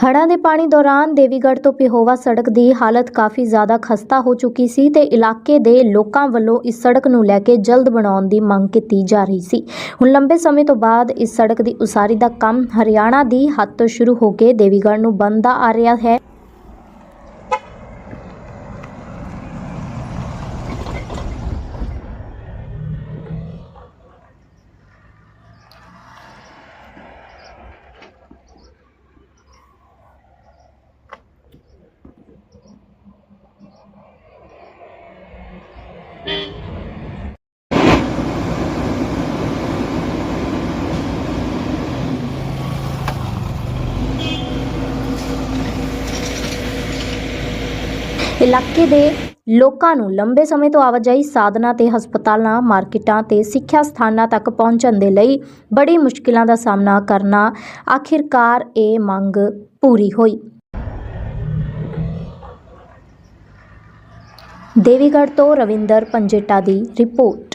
ਹੜ੍ਹਾਂ ਦੇ ਪਾਣੀ ਦੌਰਾਨ ਦੇਵੀਗੜ੍ਹ ਤੋਂ ਪਿਹੋਵਾ ਸੜਕ ਦੀ ਹਾਲਤ ਕਾਫੀ ਜ਼ਿਆਦਾ ਖਸਤਾ ਹੋ ਚੁੱਕੀ ਸੀ ਤੇ ਇਲਾਕੇ ਦੇ ਲੋਕਾਂ ਵੱਲੋਂ ਇਸ ਸੜਕ ਨੂੰ ਲੈ ਕੇ ਜਲਦ ਬਣਾਉਣ ਦੀ ਮੰਗ ਕੀਤੀ ਜਾ ਰਹੀ ਸੀ। ਹੁਣ ਲੰਬੇ ਸਮੇਂ ਤੋਂ ਬਾਅਦ ਇਸ ਸੜਕ ਦੀ ਉਸਾਰੀ ਦਾ ਕੰਮ ਹਰਿਆਣਾ ਦੀ ਹੱਦ ਤੋਂ ਸ਼ੁਰੂ ਹੋ ਕੇ ਦੇਵੀਗੜ੍ਹ ਨੂੰ ਬਣਦਾ ਆ ਰਿਹਾ ਹੈ। ਇਲਾਕੇ ਦੇ ਲੋਕਾਂ ਨੂੰ ਲੰਬੇ ਸਮੇਂ ਤੋਂ ਆਵਾਜਾਈ ਸਾਧਨਾਂ ਤੇ ਹਸਪਤਾਲਾਂ, ਮਾਰਕੀਟਾਂ ਤੇ ਸਿੱਖਿਆ ਸਥਾਨਾਂ ਤੱਕ ਪਹੁੰਚਣ ਦੇ ਲਈ ਬੜੀ ਮੁਸ਼ਕਿਲਾਂ ਦਾ ਸਾਹਮਣਾ ਕਰਨਾ ਆਖਿਰਕਾਰ ਇਹ ਮੰਗ ਪੂਰੀ ਹੋਈ। ਦੇਵੀਗੜ੍ਹ ਤੋਂ ਰਵਿੰਦਰ ਪੰਜੇਟਾ ਦੀ ਰਿਪੋਰਟ।